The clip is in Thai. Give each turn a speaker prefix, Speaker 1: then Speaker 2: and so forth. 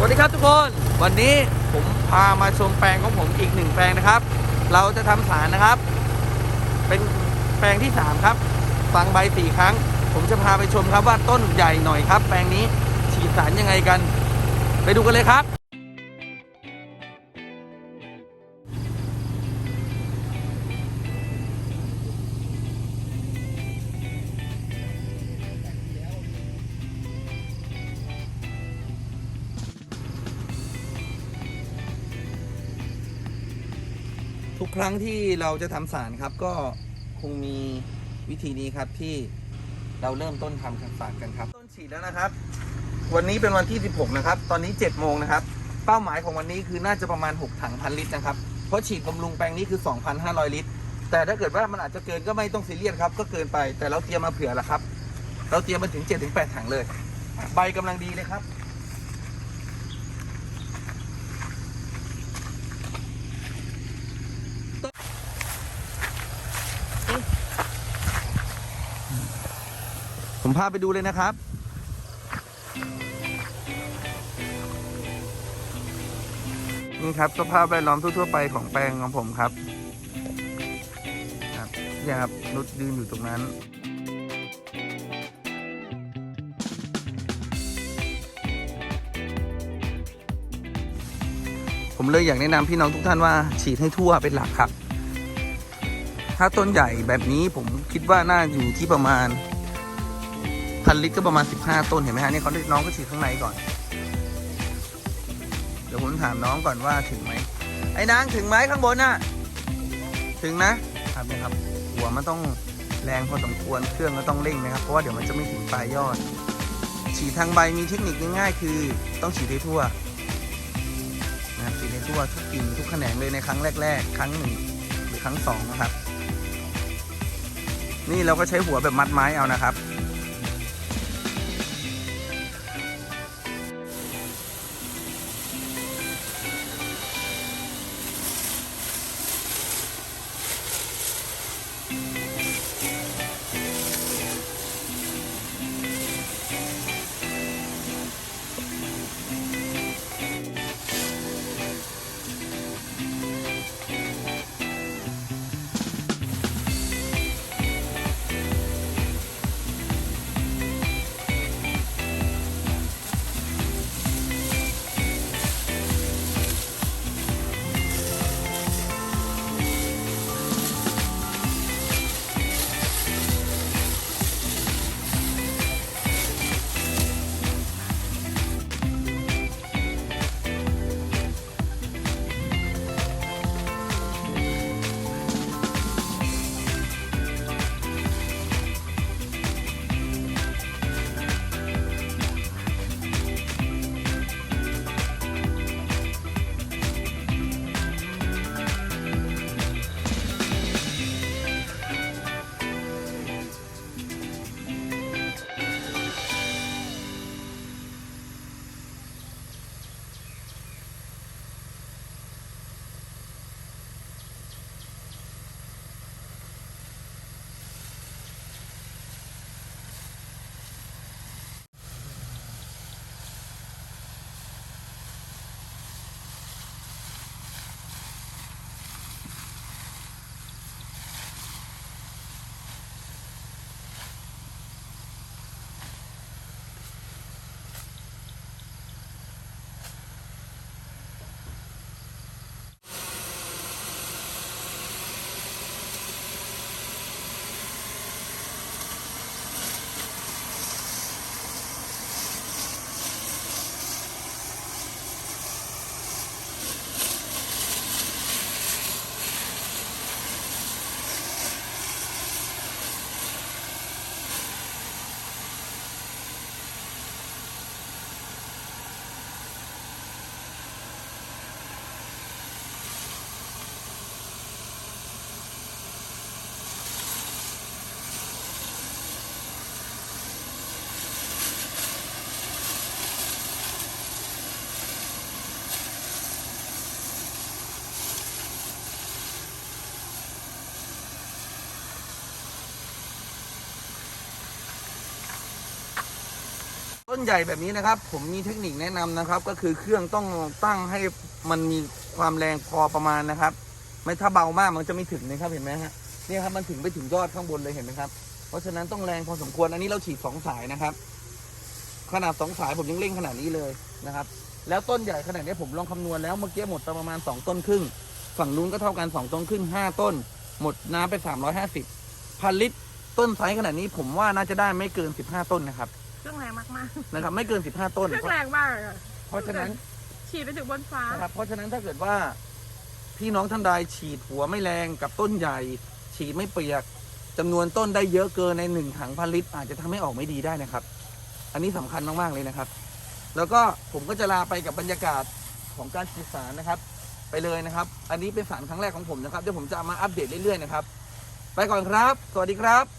Speaker 1: สวัสดีครับทุกคนวันนี้ผมพามาชมแปลงของผมอีกหนึ่งแปลงนะครับ เราจะทำสารนะครับ เป็นแปลงที่ 3 ครับฟังใบสี่ครั้ง ผมจะพาไปชมครับว่าต้นใหญ่หน่อยครับ แปลงนี้ฉีดสารยังไงกัน ไปดูกันเลยครับ ทุกครั้งที่เราจะทำสารครับ ก็คงมีวิธีนี้ครับที่เราเริ่มต้นทำสารกันครับ ต้นฉีดแล้วนะครับ วันนี้เป็นวันที่ 16 นะครับ ตอนนี้ 7 โมงนะครับ เป้าหมายของวันนี้คือน่าจะประมาณ 6 ถังพันลิตรนะครับ เพราะฉีดบำรุงแปลงนี้คือ 2,500 ลิตร แต่ถ้าเกิดว่ามันอาจจะเกินก็ไม่ต้องซีเรียสครับ ก็เกินไป แต่เราเตรียมมาเผื่อแล้วครับ เราเตรียมมาถึง 7-8 ถังเลย ใบกำลังดีเลยครับ ผมพาไปดูเลยนะครับ นี่ครับสภาพแวดล้อมทั่วๆไปของแปลงของผมครับครับเนี่ยครับนุชยืนอยู่ตรงนั้นผมเลยอยากแนะนำพี่น้องทุกท่านว่าฉีดให้ทั่วเป็นหลักครับ ถ้าต้นใหญ่แบบนี้ผมคิดว่าน่าอยู่ที่ประมาณ พันลิตรก็ประมาณ 15 ต้นเห็นไหมฮะนี่เขาน้องก็ฉีดข้างในก่อน เดี๋ยวผมถามน้องก่อนว่าถึงไหมไอ้นางถึงไหมข้างบนน่ะ ถึงนะครับนี่ครับ หัวมันต้องแรงพอสมควรเครื่องก็ต้องเร่งนะครับ เพราะว่าเดี๋ยวมันจะไม่ถึงปลายยอด ฉีดทางใบมีเทคนิคง่ายๆ คือต้องฉีดให้ทั่วนะครับฉีดให้ทั่วทุกกิ่งทุกแขนงเลยในครั้งแรก ๆ ครั้งหนึ่งหรือครั้งสองนะครับ นี่เราก็ใช้หัวแบบมัดไม้เอานะครับ ต้นใหญ่แบบนี้นะครับ ผมมีเทคนิคแนะนำนะครับ ก็คือเครื่องต้องตั้งให้มันมีความแรงพอประมาณนะครับ ไม่ถ้าเบามากมันจะไม่ถึงนะครับเห็นไหมฮะเนี่ยครับมันถึงไปถึงยอดข้างบนเลยเห็นไหมครับเพราะฉะนั้นต้องแรงพอสมควรอันนี้เราฉีดสองสายนะครับ ขนาดสองสายผมยังเร่งขนาดนี้เลยนะครับ แล้วต้นใหญ่ขนาดนี้ผมลองคำนวณแล้วเมื่อกี้หมดประมาณสองต้นครึ่งฝั่งนู้นก็เท่ากันสองต้นครึ่งห้าต้น หมดน้ำไปสามร้อยห้าสิบพันลิตรต้นไซส์ขนาดนี้ผมว่าน่าจะได้ไม่เกินสิบห้าต้นนะครับ
Speaker 2: เครื่องแรงมาก
Speaker 1: นะครับไม่เกินสิบห้าต้น
Speaker 2: ๆเครื่องแรงมากเลยอะ
Speaker 1: เพราะฉะนั้น
Speaker 2: ฉีดไปถึงบนฟ้า
Speaker 1: นะครับ เพราะฉะนั้นถ้าเกิดว่า พี่น้องท่านใดฉีดหัวไม่แรงกับต้นใหญ่ ฉีดไม่เปียกจำนวนต้นได้เยอะเกินในหนึ่งถังพันลิตรอาจจะทำให้ออกไม่ดีได้นะครับ อันนี้สำคัญมาก ๆ เลยนะครับ แล้วก็ผมก็จะลาไปกับบรรยากาศของการฉีดสารนะครับ ไปเลยนะครับ อันนี้เป็นสารครั้งแรกของผมนะครับเดี๋ยวผมจะเอามาอัปเดตเรื่อยๆนะครับ ไปก่อนครับ สวัสดีครับ